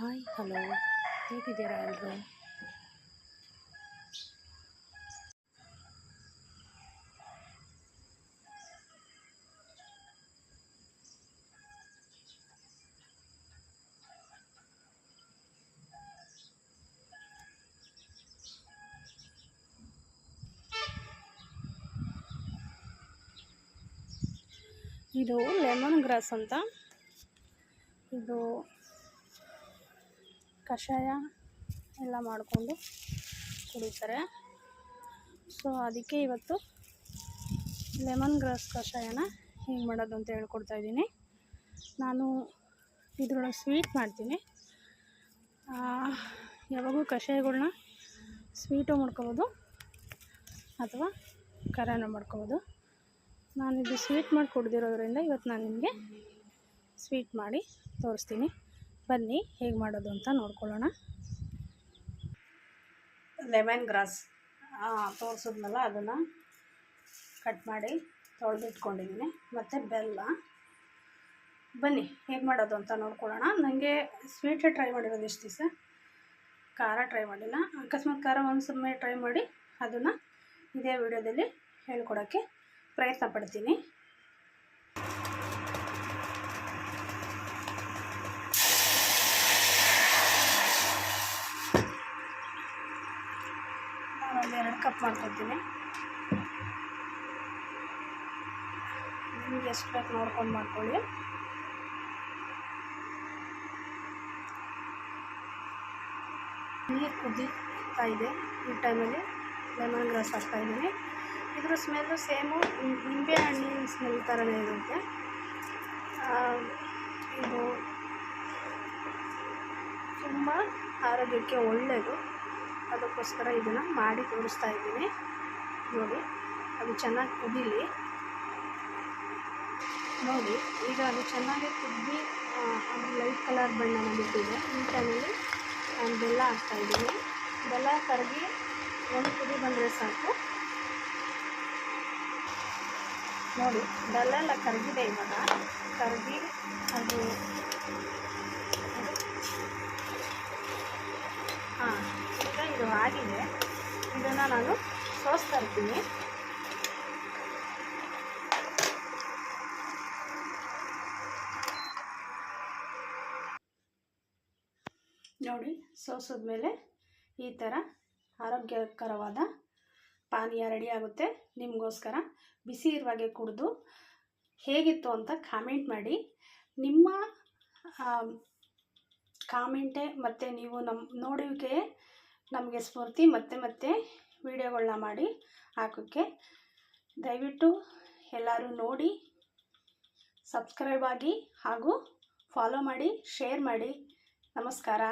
Hi hello ಹೇಗಿದ್ದೀರಾ ಎಲ್ಲರೂ ಇದು ಲೆಮನ್ ಗ್ರಾಸ್ ಅಂತ. ಇದು ಕಷಾಯ ಎಲ್ಲ ಮಾಡಿಕೊಂಡು ಕುಡಿತಾರೆ. ಸೊ ಅದಕ್ಕೆ ಇವತ್ತು ಲೆಮನ್ ಗ್ರಾಸ್ ಕಷಾಯನ ಹೇಗೆ ಮಾಡೋದು ಅಂತ ಹೇಳ್ಕೊಡ್ತಾ ಇದ್ದೀನಿ. ನಾನು ಇದ್ರೊಳಗೆ ಸ್ವೀಟ್ ಮಾಡ್ತೀನಿ. ಯಾವಾಗೂ ಕಷಾಯಗಳನ್ನ ಸ್ವೀಟು ಮಾಡ್ಕೊಬೋದು ಅಥವಾ ಖಾರನ ಮಾಡ್ಕೊಬೋದು. ಇದು ಸ್ವೀಟ್ ಮಾಡಿ ಕುಡ್ದಿರೋದ್ರಿಂದ ಇವತ್ತು ನಾನು ನಿಮಗೆ ಸ್ವೀಟ್ ಮಾಡಿ ತೋರಿಸ್ತೀನಿ. ಬನ್ನಿ, ಹೇಗೆ ಮಾಡೋದು ಅಂತ ನೋಡ್ಕೊಳ್ಳೋಣ. ಲೆಮನ್ ಗ್ರಾಸ್ ತೋರಿಸಿದ್ನಲ್ಲ ಅದನ್ನು ಕಟ್ ಮಾಡಿ ತೊಳೆದಿಟ್ಕೊಂಡಿದ್ದೀನಿ. ಮತ್ತು ಬೆಲ್ಲ. ಬನ್ನಿ, ಹೇಗೆ ಮಾಡೋದು ಅಂತ ನೋಡ್ಕೊಳ್ಳೋಣ. ನನಗೆ ಸ್ವೀಟೇ ಟ್ರೈ ಮಾಡಿರೋದು ಎಷ್ಟು ದಿವಸ? ಖಾರ ಟ್ರೈ ಮಾಡಿಲ್ಲ. ಅಕಸ್ಮಾತ್ ಖಾರ ಒಂದು ಸಮಯ ಟ್ರೈ ಮಾಡಿ ಅದನ್ನು ಇದೇ ವಿಡಿಯೋದಲ್ಲಿ ಹೇಳ್ಕೊಡೋಕ್ಕೆ ಪ್ರಯತ್ನ ಪಡ್ತೀನಿ. ಕಪ್ ಮಾಡ್ಕೊತೀನಿ ನಿಮ್ಗೆ ಎಷ್ಟು ಬೇಕು ನೋಡ್ಕೊಂಡು ಮಾಡ್ಕೊಳ್ಳಿ. ನೀರು ಕುದಿತಾ ಇದೆ ಈ ಟೈಮಲ್ಲಿ. ಲೆಮನ್ ಗ್ರಾಸ್ ಹಾಕ್ತಾಯಿದ್ದೀನಿ ಇದ್ರ ಸ್ಮೆಲ್ಲು ಸೇಮು, ನಿಂಬೆ ಹಣ್ಣಿನ ಸ್ಮೆಲ್ ಥರನೇ ಇರುತ್ತೆ. ಇದು ತುಂಬ ಆರೋಗ್ಯಕ್ಕೆ ಒಳ್ಳೆಯದು ಅದಕ್ಕೋಸ್ಕರ ಇದನ್ನು ಮಾಡಿ ತೋರಿಸ್ತಾ ಇದ್ದೀನಿ. ನೋಡಿ, ಅದು ಚೆನ್ನಾಗಿ ಕುದೀಲಿ. ನೋಡಿ, ಈಗ ಅದು ಚೆನ್ನಾಗಿ ಕುದ್ದಿ ಅದು ಲೈಟ್ ಕಲರ್ ಬಣ್ಣನ ಬಿಟ್ಟಿದೆ ಈ ಟೈಮಲ್ಲಿ ನಾನು ಬೆಲ್ಲ ಹಾಕ್ತಾಯಿದ್ದೀನಿ ಬೆಲ್ಲ ಕರಗಿ ಒಂದು ಕುದಿ ಬಂದರೆ ಸಾಕು. ನೋಡಿ, ಬೆಲ್ಲ ಎಲ್ಲ ಕರಗಿದೆ ಇವಾಗ. ಕರಗಿ ಅದು ಹಾಂ ಈಗ ಇದು ಇದನ್ನು ನಾನು ಸೋಸ್ತಾ ಇರ್ತೀನಿ. ನೋಡಿ, ಸೋಸಿದ್ಮೇಲೆ ಈ ಥರ ಆರೋಗ್ಯಕರವಾದ ಪಾನೀಯ ರೆಡಿ ಆಗುತ್ತೆ. ನಿಮಗೋಸ್ಕರ ಬಿಸಿ ಇರುವಾಗೆ ಕುಡಿದು ಹೇಗಿತ್ತು ಅಂತ ಕಾಮೆಂಟ್ ಮಾಡಿ. ನಿಮ್ಮ ಕಾಮೆಂಟೇ ಮತ್ತು ನೀವು ನಮ್ಮ ನೋಡುವಿಕೆ ನಮಗೆ ಸ್ಫೂರ್ತಿ ಮತ್ತೆ ಮತ್ತೆ ವಿಡಿಯೋಗಳನ್ನ ಮಾಡಿ ಹಾಕೋಕ್ಕೆ ದಯವಿಟ್ಟು ಎಲ್ಲರೂ ನೋಡಿ, ಸಬ್ಸ್ಕ್ರೈಬ್ ಆಗಿ ಹಾಗೂ ಫಾಲೋ ಮಾಡಿ ಶೇರ್ ಮಾಡಿ. ನಮಸ್ಕಾರ.